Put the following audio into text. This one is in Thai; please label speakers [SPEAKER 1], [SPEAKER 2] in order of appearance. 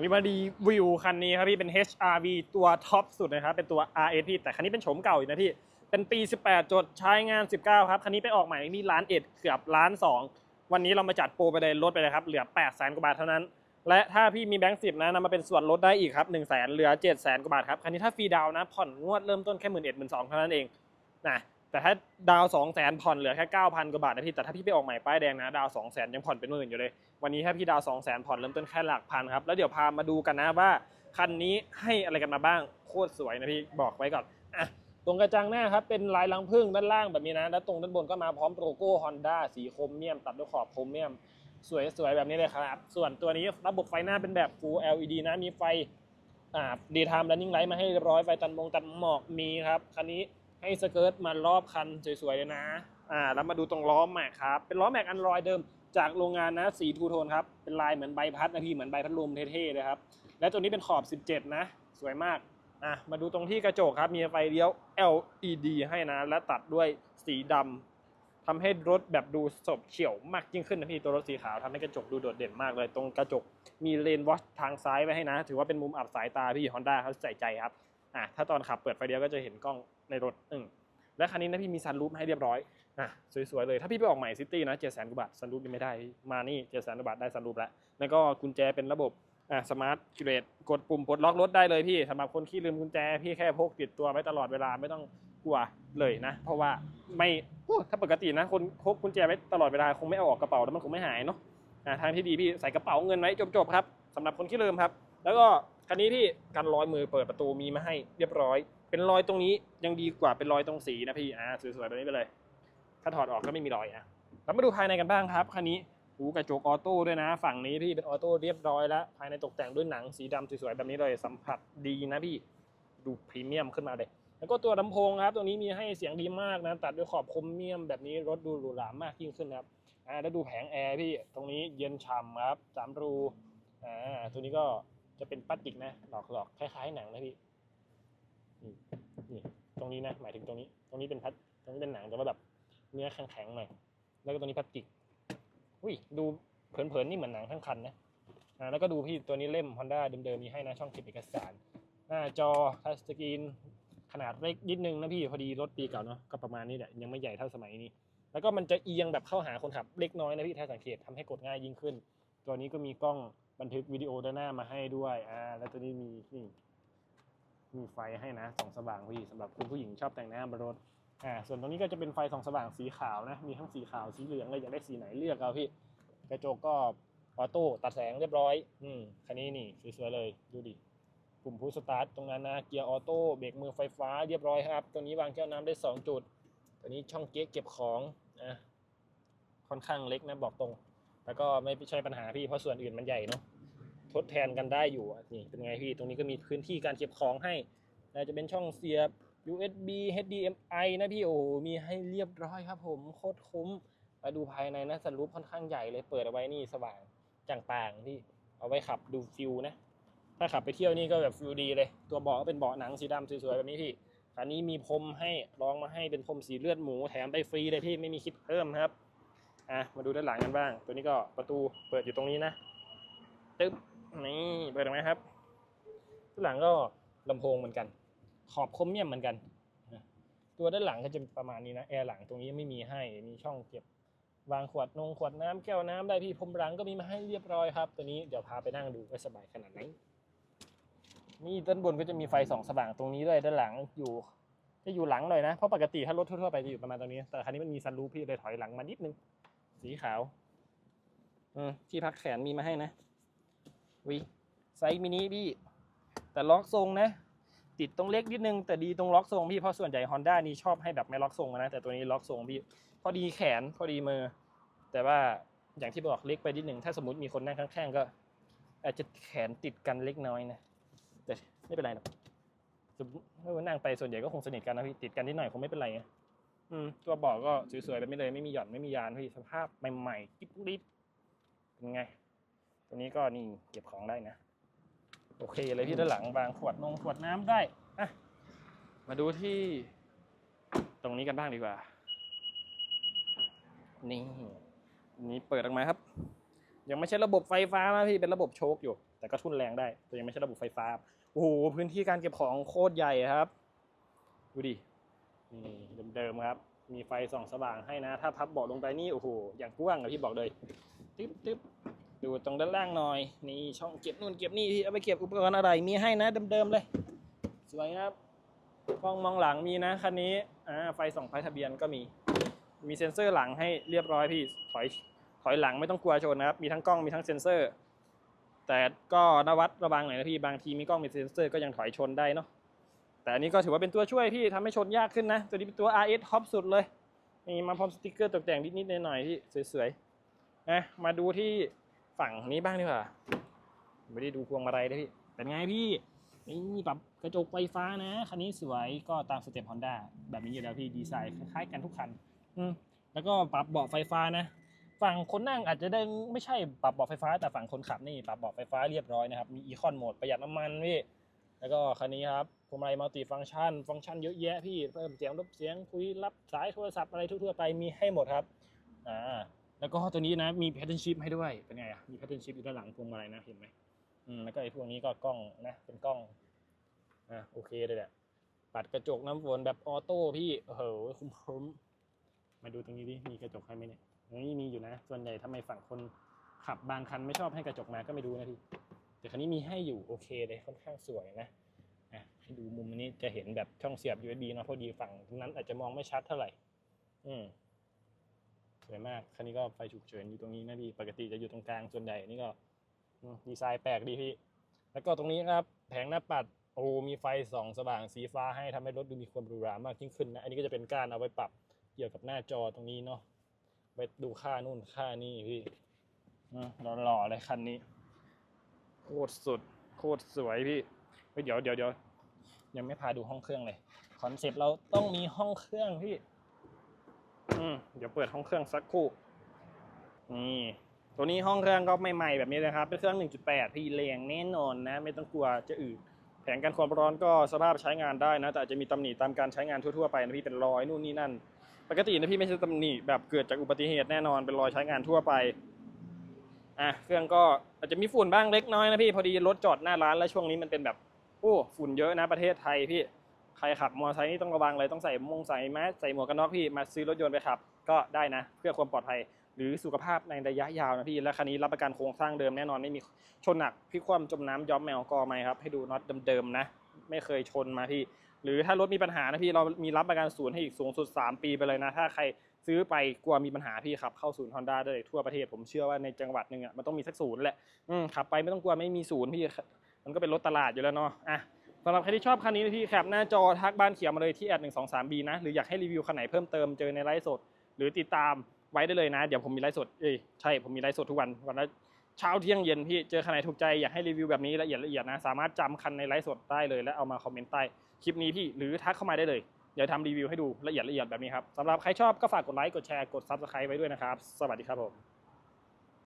[SPEAKER 1] มีมาดีวิวคันนี้ครับพี่เป็น HRV ตัวท็อปสุดนะครับเป็นตัว RS พี่แต่คันนี้เป็นโฉมเก่าอยู่นะพี่ เป็นปี 18 จดใช้งาน 19 ครับ คันนี้ไปออกใหม่นี่ล้านเอ็ดเกือบล้านสองวันนี้เรามาจัดโปรไปเลยลดไปเลยครับ เหลือ8แสนกว่าบาทเท่านั้น และถ้าพี่มีแบงค์สิบนะนำมาเป็นส่วนลดได้อีกครับ1 0 0 0 0แสนเหลือ7 0 0 0 0กว่าบาทครับคันนี้ถ้าฟรีดาวน์นะผ่อนงวดเริ่มต้นแค่หมื่นเอ็ดหมื่นสองเท่านั้นเองนะ แต่ถ้าดาวสองแสนผ่อนเหลือแค่เก้าพันกว่าบาทนะพี่แต่ถ้าพี่ไปออกใหม่ป้ายแดงนะดาวสองแสนยังผ่อนเป็นหมื่นอยู่เลย วันนี้ถ้าพี่ดาวสองแสนผ่อนเริ่มต้นแค่หลักพันครับแล้วเดี๋ยวพามาดูกันนะว่าคันนี้ให้อะไรกันมาบ้างโคตรสวยนะพี่บอกไว้ก่อนอะตรงกระจังหน้าครับเป็นลายลังพึ่งด้านล่างแบบนี้นะแล้วตรงด้านบนก็มาพร้อมโลโก้ฮอนด้าสีโครเมียม ตัดด้วยขอบโครเมียม สวยๆแบบนี้เลยครับ ส่วนตัวนี้ระบบไฟหน้าเป็นแบบ Full LED นะมีไฟอ่า daytime running light มาให้เรียบร้อยไฟตันมงตันหมอกมีครับคันนี้ ให้สเกิร์ตมารอบคันสวยๆเลยนะ อ่า แล้วมาดูตรงล้อแม็กครับ เป็นล้อแม็กอันรอยเดิมจากโรงงานนะสีทูโทนครับ เป็นลายเหมือนใบพัดนะพี่เหมือนใบพัดลมเท่ๆเลยครับ และตัวนี้เป็นขอบ 17 นะ สวยมาก อะ มาดูตรงที่กระจกครับ มีไฟเลี้ยว LED ให้นะ และตัดด้วยสีดำทำให้รถแบบดูสดเฉียวมากยิ่งขึ้นนะพี่ตัวรถสีขาวทำให้กระจกดูโดดเด่นมากเลย ตรงกระจกมีเลนวอชทางซ้ายไว้ให้นะ ถือว่าเป็นมุมอับสายตาพี่ Honda เขาใส่ใจครับ อะถ้าตอนขับเปิดไฟเลี้ยวก็จะเห็นกล้องในรถอืมและคันนี้นะพี่มีซันรูฟให้เรียบร้อยอะสวยๆเลยถ้าพี่ไปออกใหม่ซิตี้นะเจ็ดแสนกว่าบาทซันรูฟยังไม่ได้มานี่เจ็ดแสนกว่าบาทได้ซันรูฟแล้วแล้วก็กุญแจเป็นระบบอ่าสมาร์ทคิเรตกดปุ่มปลดล็อกรถได้เลยพี่สำหรับคนที่ลืมกุญแจพี่แค่พกติดตัวไว้ตลอดเวลาไม่ต้องกลัวเลยนะ เพราะว่าไม่ถ้าปกตินะคนพกกุญแจไว้ตลอดเวลาคงไม่เอาออกกระเป๋าแล้วมันคงไม่หายเนาะอ่าทางที่ดีพี่ใส่กระเป๋าเงินไว้จบๆครับสำหรับคนที่ลืมครับ แล้วก็ คันนี้พี่กันรอยมือเปิดประตูมีมาให้เรียบร้อย เป็นรอยตรงนี้ยังดีกว่าเป็นรอยตรงสีนะพี่อ่าสวยๆแบบนี้ไปเลย ถ้าถอดออกก็ไม่มีรอยอะแล้วมาดูภายในกันบ้างครับคันนี้หูกระจกออโต้ด้วยนะ ฝั่งนี้พี่เป็นออโต้เรียบร้อยแล้ว ภายในตกแต่งด้วยหนังสีดำสวยๆแบบนี้เลยสัมผัสดีนะพี่ดูพรีเมียมขึ้นมาเลยแล้วก็ตัวลำโพงครับ ตัวนี้มีให้เสียงดีมากนะ ตัดด้วยขอบคมเมียมแบบนี้รถดูหรูหรามากยิ่งขึ้นนะครับอ่าแล้วดูแผงแอร์พี่ตรงนี้เย็นฉ่ำครับสามรูอ่าตัวนี้ก็ จะเป็นพลาสติกนะหลอกหลอกๆคล้ายๆหนังนะพี่นี่นี่ตรงนี้นะหมายถึงตรงนี้ ตรงนี้เป็นพลาสตรงนี้เป็นหนังแต่ว่าแบบเนื้อแข็งๆหน่อยแล้วก็ตัวนี้พลาสติกอุ้ยดูเผินๆนี่เหมือนหนังทั้งคันนะอ่าแล้วก็ดูพี่ตัวนี้เล่ม Honda เดิมๆมีให้นะช่องเก็บเอกสาร หน้าจอทัชสกรีนขนาดเล็กนิดนึงนะพี่พอดีรถปีเก่าเนาะก็ประมาณนี้แหละยังไม่ใหญ่เท่าสมัยนี้ แล้วก็มันจะเอียงแบบเข้าหาคนขับเล็กน้อยนะพี่ถ้าสังเกตทำให้กดง่ายยิ่งขึ้น ตัวนี้ก็มีกล้อง บันทึกวิดีโอด้านหน้ามาให้ด้วยอ่าแล้วตัวนี้มีนี่มีไฟให้นะสองสว่างพี่สำหรับคุณผู้หญิงชอบแต่งหน้าบนรถอ่าส่วนตรงนี้ก็จะเป็นไฟสองสว่างสีขาวนะมีทั้งสีขาวสีเหลืองเลยอยากได้สีไหนเลือกเอาพี่กระจกก็ออโต้ตัดแสงเรียบร้อยอืมคันนี้นี่สวยๆเลยดูดิปุ่มพุชสตาร์ทตรงนั้นนะเกียร์ออโต้เบรกมือไฟฟ้าเรียบร้อยครับตัวนี้วางแก้วน้ำได้ 2 จุดตัวนี้ช่องเก๊กเก็บของอะค่อนข้างเล็กนะบอกตรง แล้วก็ไม่ใช่ปัญหาพี่เพราะส่วนอื่นมันใหญ่เนาะทดแทนกันได้อยู่นี่เป็นไงพี่ตรงนี้ก็มีพื้นที่การเก็บของให้น่าจะเป็นช่องเสียบ USB HDMI นะพี่โอ้โหมีให้เรียบร้อยครับ ผมโคตรคุ้มมาดูภายในนะสรุปค่อนข้างใหญ่เลยเปิดเอาไว้นี่สว่างจ่างป่างที่เอาไว้ขับดูฟิลนะ ถ้าขับไปเที่ยวนี่ก็แบบฟิลดีเลย ตัวเบาะก็เป็นเบาะหนังสีดำสวยๆแบบนี้พี่คันนี้มีพรมให้รองมาให้เป็นพรมสีเลือดหมูแถมไปฟรีเลยพี่ไม่มีคิดเพิ่มครับ อะมาดูด้านหลังกันบ้าง ตัวนี้ก็ประตูเปิดอยู่ตรงนี้นะตึ๊บนี่เปิดออไหมครับด้านหลังก็ลำโพงเหมือนกัน ขอบคมเมียมเหมือนกันตัวด้านหลังก็จะประมาณนี้นะแอร์หลังตรงนี้ไม่มีให้มีช่องเก็บวางขวดนงขวดน้ำแก้วน้ำได้พี่พรมหลังก็มีมาให้เรียบร้อยครับ ตัวนี้เดี๋ยวพาไปนั่งดูว่าสบายขนาดไหนนี่ด้านบนก็จะมีไฟสองสว่างตรงนี้ด้วยด้านหลังอยู่ จะอยู่หลังหน่อยนะเพราะปกติถ้ารถทั่วๆไปจะอยู่ประมาณตรงนี้ แต่คันนี้มันมีซันรูพี่เลยถอยหลังมานิดนึง สีขาวอืมที่พักแขนมีมาให้นะวิไซส์มินิพี่ แต่ล็อกทรงนะ ติดตรงเล็กนิดนึง แต่ดีตรงล็อกทรงพี่เพราะส่วนใหญ่ Honda นี่ชอบให้แบบไม่ล็อกทรงนะแต่ตัวนี้ล็อกทรงพี่พอดีแขนพอดีมือ แต่ว่าอย่างที่บอกเล็กไปนิดนึงถ้าสมมติมีคนนั่งข้างๆก็ อาจจะแขนติดกันเล็กน้อยนะแต่ไม่เป็นไรหรอกสมมติเมื่อนั่งไปส่วนใหญ่ก็คงสนิทกันนะพี่ติดกันนิดหน่อยคงไม่เป็นไรนะ อืมตัวเบอกก็สวยๆแบบนี้เลยไม่มีหย่อนไม่มียานพี่สภาพใหม่ๆกิ๊บลิบเป็นไง ตัวนี้ก็นี่เก็บของได้นะ โอเคเลยพี่ด้านหลังบางขวดนงขวดน้ำได้อะมาดูที่ ตรงนี้กันบ้างดีกว่า นี่อันนี้เปิดออกมาครับ ยังไม่ใช่ระบบไฟฟ้านะพี่เป็นระบบโชคอยู่แต่แต่ก็ทุ่นแรงได้แต่ยังไม่ใช่ระบบไฟฟ้าโอ้โหพื้นที่การเก็บของโคตรใหญ่ครับ ดูดิ นี่เดิมๆครับ มีไฟส่องสว่างให้นะ ถ้าพับเบาะลงไปนี่โอ้โหอย่างกว้างอะพี่บอกเลยตึ๊บตึ๊บดูตรงด้านล่างหน่อยนี่ช่องเก็บนู่นเก็บนี่ที่เอาไปเก็บอุปกรณ์อะไรมีให้นะเดิมๆเลย สวยครับกล้องมองหลังมีนะคันนี้อ่าไฟส่องไฟทะเบียนก็มี มีเซ็นเซอร์หลังให้เรียบร้อยพี่ถอยถอยหลังไม่ต้องกลัวชนนะครับ มีทั้งกล้องมีทั้งเซ็นเซอร์ แต่ก็นวัดระวังหน่อยนะพี่บางทีมีกล้องมีเซ็นเซอร์ก็ยังถอยชนได้เนาะ แต่อันนี้ก็ถือว่าเป็นตัวช่วยที่ทำให้ชนยากขึ้นนะ ตัวนี้เป็นตัว RS ท็อปสุดเลย มีมาพร้อมสติกเกอร์ตกแต่งนิดๆหน่อยๆที่สวยๆนะมาดูที่ฝั่งนี้บ้างดีกว่าไม่ได้ดูพวงมาลัยเลยพี่เป็นไงพี่นี่ปรับกระจกไฟฟ้านะคันนี้สวยก็ตามสเต็ปฮอนด้าแบบนี้อยู่แล้วพี่ดีไซน์คล้ายๆกันทุกคัน อืมแล้วก็ปรับเบาะไฟฟ้านะ ฝั่งคนนั่งอาจจะได้ไม่ใช่ปรับเบาะไฟฟ้า แต่ฝั่งคนขับนี่ปรับเบาะไฟฟ้าเรียบร้อยนะครับมีอีคอนโหมดประหยัดน้ำมันพี่แล้วก็คันนี้ครับ วงมาลัยมัลติฟังก์ชัน ฟังก์ชันเยอะแยะพี่ เพิ่มเสียงลบเสียงคุยรับสายโทรศัพท์อะไรทั่วๆไปมีให้หมดครับ อ่า แล้วก็ตัวนี้นะมีแพทเทิร์นชิพให้ด้วย เป็นไงอะ มีแพทเทิร์นชิพอยู่ด้านหลังพวงมาลัยนะ เห็นไหมอืม แล้วก็ไอ้พวกนี้ก็กล้องนะ เป็นกล้อง อะโอเคเลยแหละ ปัดกระจกน้ำฝนแบบออโต้พี่โอ้โหคุ้มคุ้มมาดูตรงนี้ดิ มีกระจกให้ไหมเนี่ยนี่มีอยู่นะ ส่วนใหญ่ทำไมฝั่งคนขับบางคันไม่ชอบให้กระจกมาก็ไม่รู้นะพี่ แต่คันนี้มีให้อยู่โอเคเลยค่อนข้างสวยนะ ดูมุมอันนี้จะเห็นแบบช่องเสียบ USB เนาะพอดีฝั่งนั้นอาจจะมองไม่ชัดเท่าไหร่ อืมสวยมาก คันนี้ก็ไฟฉุกเฉินอยู่ตรงนี้นะพี่ ปกติจะอยู่ตรงกลางส่วนใหญ่นี่ก็ดีไซน์แปลกดีพี่ แล้วก็ตรงนี้ครับ แผงหน้าปัด โอ้มีไฟส่องสว่างสีฟ้าให้ทำให้รถดูมีความหรูหรามากยิ่งขึ้นนะ อันนี้ก็จะเป็นการเอาไว้ปรับเกี่ยวกับหน้าจอตรงนี้เนาะไว้ดูค่านู่นค่านี่พี่อืมหล่อๆเลยคันนี้ โคตรสุด โคตรสวยพี่เดี๋ยวเดี๋ยวเดี๋ยว ยังไม่พาดูห้องเครื่องเลยคอนเซปต์เราต้องมีห้องเครื่องพี่อืมเดี๋ยวเปิดห้องเครื่องสักครู่นี่ตัวนี้ห้องเครื่องก็ใหม่ๆแบบนี้เลยครับ เป็นเครื่อง 1.8 พี่แรงแน่นอนนะ ไม่ต้องกลัวจะอืดแผงกันความร้อนก็สภาพใช้งานได้นะ แต่อาจจะมีตำหนิตามการใช้งานทั่วๆไปนะพี่เป็นรอยนู่นนี่นั่น ปกตินะพี่ไม่ใช่ตำหนิแบบเกิดจากอุบัติเหตุแน่นอนเป็นรอยใช้งานทั่วไปอะเครื่องก็อาจจะมีฝุ่นบ้างเล็กน้อยนะพี่พอดีรถจอดหน้าร้านแล้วช่วงนี้มันเป็นแบบ อ้ฝุ่นเยอะนะประเทศไทยพี่ใครขับมอเตอร์ไซค์นี่ต้องระวังเลยต้องใส่มงใส่แมสใส่หมวกกันน็อกพี่มาซื้อรถยนต์ไปขับ ก็ได้นะ เพื่อความปลอดภัยหรือสุขภาพในระยะยาวนะพี่และคันนี้รับประกันโครงสร้างเดิมแน่นอนไม่มีชนหนักพี่คว่ำจมน้ำย้อมแมวกอไหมครับให้ดูน็อตเดิมๆนะ ไม่เคยชนมาพี่ หรือถ้ารถมีปัญหานะพี่เรามีรับประกันศูนย์ให้อีกสูงสุด 3 ปีไปเลยนะ ถ้าใครซื้อไปกลัวมีปัญหาพี่ขับเข้าศูนย์ฮอนด้าได้ทั่วประเทศผมเชื่อว่าในจังหวัดหนึ่งอะมันต้องมีสักศูนย์แหละขับไปไม่ต้องกลัวไม่มีศูนย์พี่ มันก็เป็นรถตลาดอยู่แล้วเนาะอะสำหรับใครที่ชอบคันนี้นะพี่แคปหน้าจอทักบ้านเขียวมาเลยที่แอดหนึ่งสองสามบีนะหรืออยากให้รีวิวคันไหนเพิ่มเติมเจอในไลฟ์สด หรือติดตามไว้ได้เลยนะ เดี๋ยวผมมีไลฟ์สดเอ้ยใช่ผมมีไลฟ์สดทุกวันวันละเช้าเที่ยงเย็นพี่เจอคันไหนถูกใจอยากให้รีวิวแบบนี้ละเอียดละเอียดนะสามารถจำคันในไลฟ์สดได้เลย แล้วเอามาคอมเมนต์ใต้คลิปนี้พี่หรือทักเข้ามาได้เลยเดี๋ยวทำรีวิวให้ดูละเอียดละเอียดแบบนี้ครับสำหรับใครชอบก็ฝากกดไลค์กดแชร์กดซับสไครต์ไว้ด้วยนะครับ สวัสดีครับผม